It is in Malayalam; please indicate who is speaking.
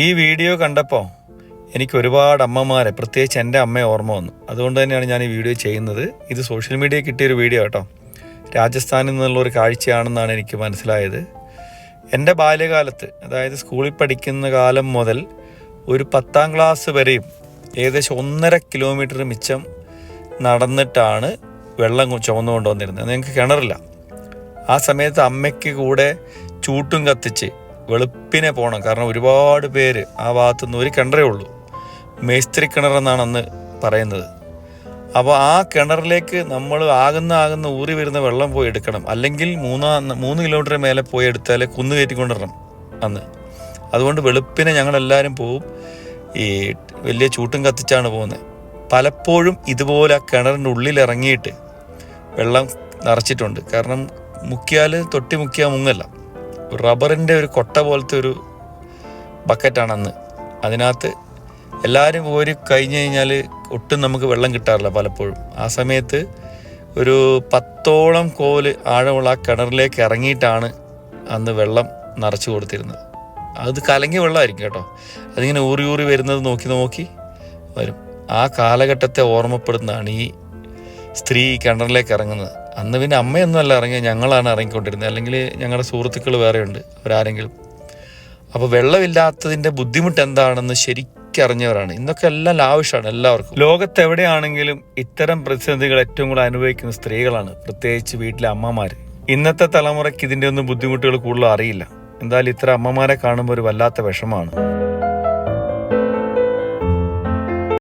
Speaker 1: ഈ വീഡിയോ കണ്ടപ്പോൾ എനിക്ക് ഒരുപാട് അമ്മമാരെ പ്രത്യേകിച്ച് എന്റെ അമ്മയെ ഓർമ്മ വന്നു. അതുകൊണ്ട് തന്നെയാണ് ഞാൻ ഈ വീഡിയോ ചെയ്യുന്നത്. ഇത് സോഷ്യൽ മീഡിയ കിട്ടിയൊരു വീഡിയോ കേട്ടോ. രാജസ്ഥാനിൽ നിന്നുള്ള ഒരു കാഴ്ചയാണെന്നാണ് എനിക്ക് മനസ്സിലായത്. എന്റെ ബാല്യകാലത്ത് അതായത് സ്കൂളിൽ പഠിക്കുന്ന കാലം മുതൽ ഒരു പത്താം ക്ലാസ് വരെയും ഏകദേശം ഒന്നര കിലോമീറ്റർ മിച്ചം നടന്നിട്ടാണ് വെള്ളം ചുമന്നുകൊണ്ട് ചുമന്നു കൊണ്ടുവന്നിരുന്നത് ഞങ്ങൾക്ക് കിണറില്ല. ആ സമയത്ത് അമ്മയ്ക്ക് കൂടെ ചൂട്ടും കത്തിച്ച് വെളുപ്പിനെ പോകണം കാരണം ഒരുപാട് പേര് ആ ഭാഗത്തു നിന്ന് ഒരു കിണറേ ഉള്ളൂ. മേസ്ത്രി കിണറെന്നാണ് അന്ന് പറയുന്നത്. അപ്പോൾ ആ കിണറിലേക്ക് നമ്മൾ ആകുന്ന ആകുന്ന ഊറി വരുന്ന വെള്ളം പോയി എടുക്കണം. അല്ലെങ്കിൽ മൂന്നാ മൂന്ന് കിലോമീറ്റർ മേലെ പോയി എടുത്താലേ കുന്ന് കയറ്റിക്കൊണ്ടിരണം അന്ന്. അതുകൊണ്ട് വെളുപ്പിനെ ഞങ്ങളെല്ലാവരും പോവും. ഈ വലിയ ചൂട്ടും കത്തിച്ചാണ് പോകുന്നത്. പലപ്പോഴും ഇതുപോലെ ആ കിണറിന്റെ ഉള്ളിൽ ഇറങ്ങിയിട്ട് വെള്ളം നിറച്ചിട്ടുണ്ട്. കാരണം മുക്കിയാൽ തൊട്ടി മുക്കിയാൽ മുങ്ങല്ല. റബ്ബറിന്റെ ഒരു കൊട്ട പോലത്തെ ഒരു ബക്കറ്റാണെന്ന്. അതിനകത്ത് എല്ലാവരും ഓരി കഴിഞ്ഞ് കഴിഞ്ഞാൽ ഒട്ടും നമുക്ക് വെള്ളം കിട്ടാറില്ല പലപ്പോഴും. ആ സമയത്ത് ഒരു പത്തോളം കോൽ ആഴമുള്ള ആ കിണറിലേക്ക് ഇറങ്ങിയിട്ടാണ് അന്ന് വെള്ളം നിറച്ചു കൊടുത്തിരുന്നത്. അത് കലങ്ങിയ വെള്ളമായിരിക്കും കേട്ടോ. അതിങ്ങനെ ഊറി ഊറി വരുന്നത് നോക്കി നോക്കി വരും. ആ കാലഘട്ടത്തെ ഓർമ്മപ്പെടുന്നതാണ് ഈ സ്ത്രീ കിണറിലേക്ക് ഇറങ്ങുന്നത്. അന്ന് പിന്നെ അമ്മയൊന്നുമല്ല ഇറങ്ങിയത് ഞങ്ങളാണ് ഇറങ്ങിക്കൊണ്ടിരുന്നത്. അല്ലെങ്കിൽ ഞങ്ങളുടെ സുഹൃത്തുക്കൾ വേറെയുണ്ട് അവരാരെങ്കിലും. അപ്പോൾ വെള്ളമില്ലാത്തതിന്റെ ബുദ്ധിമുട്ട് എന്താണെന്ന് ശരിക്കറിഞ്ഞവരാണ്. ഇന്നൊക്കെ എല്ലാം ആവശ്യമാണ് എല്ലാവർക്കും. ലോകത്ത് എവിടെയാണെങ്കിലും ഇത്തരം പ്രതിസന്ധികൾ ഏറ്റവും കൂടുതൽ അനുഭവിക്കുന്ന സ്ത്രീകളാണ് പ്രത്യേകിച്ച് വീട്ടിലെ അമ്മമാർ ഇന്നത്തെ തലമുറയ്ക്ക് ഇതിന്റെ ഒന്നും ബുദ്ധിമുട്ടുകൾ കൂടുതൽ അറിയില്ല. എന്തായാലും ഇത്ര അമ്മമാരെ കാണുമ്പോൾ ഒരു വല്ലാത്ത വിഷമാണ്